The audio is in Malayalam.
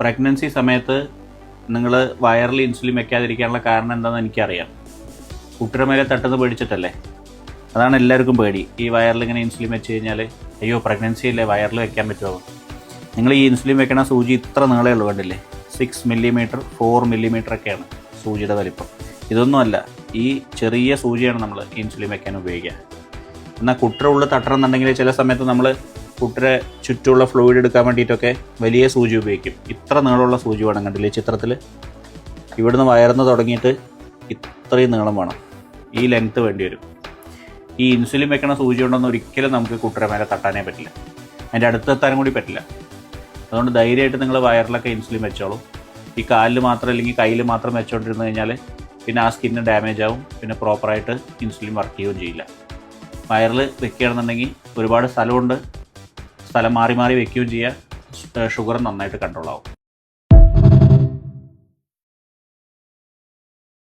പ്രഗ്നൻസി സമയത്ത് നിങ്ങൾ വയറിൽ ഇൻസുലിൻ വെക്കാതിരിക്കാനുള്ള കാരണം എന്താണെന്ന് എനിക്കറിയാം. കുട്ടിയുടെ മേലെ തട്ടുന്ന പേടിച്ചിട്ടല്ലേ? അതാണ് എല്ലാവർക്കും പേടി. ഈ വയറിൽ ഇങ്ങനെ ഇൻസുലിൻ വെച്ച് കഴിഞ്ഞാൽ അയ്യോ പ്രഗ്നൻസി അല്ലേ വയറിൽ വെക്കാൻ പറ്റുമോ നിങ്ങൾ ഈ ഇൻസുലിൻ വെക്കണ സൂചി ഇത്ര നീളേ ഉള്ളൂ കണ്ടില്ലേ? സിക്സ് മില്ലിമീറ്റർ ഫോർ മില്ലിമീറ്റർ ഒക്കെയാണ് സൂചിയുടെ വലിപ്പം. ഇതൊന്നുമല്ല ഈ ചെറിയ സൂചിയാണ് നമ്മൾ ഇൻസുലിൻ വെക്കാൻ ഉപയോഗിക്കുക. എന്നാൽ കുട്ടിയുടെ ഉള്ളിൽ തട്ടണമെന്നുണ്ടെങ്കിൽ ചില സമയത്ത് നമ്മൾ കുട്ടിയുടെ ചുറ്റുമുള്ള ഫ്ലൂയിഡ് എടുക്കാൻ വേണ്ടിയിട്ടൊക്കെ വലിയ സൂചി ഉപയോഗിക്കും. ഇത്ര നീളമുള്ള സൂചി വേണം കണ്ടില്ലേ ചിത്രത്തിൽ ഇവിടുന്ന് വയർന്ന് തുടങ്ങിയിട്ട് ഇത്രയും നീളം വേണം. ഈ ലെങ്ത്ത് വേണ്ടി വരും. ഈ ഇൻസുലിൻ വെക്കണ സൂചി ഉണ്ടെന്ന് ഒരിക്കലും നമുക്ക് കുട്ടിയുടെ മേലെ തട്ടാനേ പറ്റില്ല. അതിന്റെ അടുത്തെത്താനും കൂടി പറ്റില്ല. അതുകൊണ്ട് ധൈര്യമായിട്ട് നിങ്ങൾ വയറിലൊക്കെ ഇൻസുലിൻ വെച്ചോളൂ. ഈ കാലിൽ മാത്രം അല്ലെങ്കിൽ കയ്യിൽ മാത്രം വെച്ചോണ്ടിരുന്നു കഴിഞ്ഞാൽ പിന്നെ ആ സ്കിന്ന് ഡാമേജ് ആവും. പിന്നെ പ്രോപ്പറായിട്ട് ഇൻസുലിൻ വർക്ക് ചെയ്യുകയും ചെയ്യില്ല. വയറിൽ വെക്കുകയാണെന്നുണ്ടെങ്കിൽ ഒരുപാട് സ്ഥലമുണ്ട്. സ്ഥലം മാറി മാറി വെക്കുകയും ചെയ്യുക ഷുഗർ നന്നായിട്ട് കൺട്രോൾ ആവും.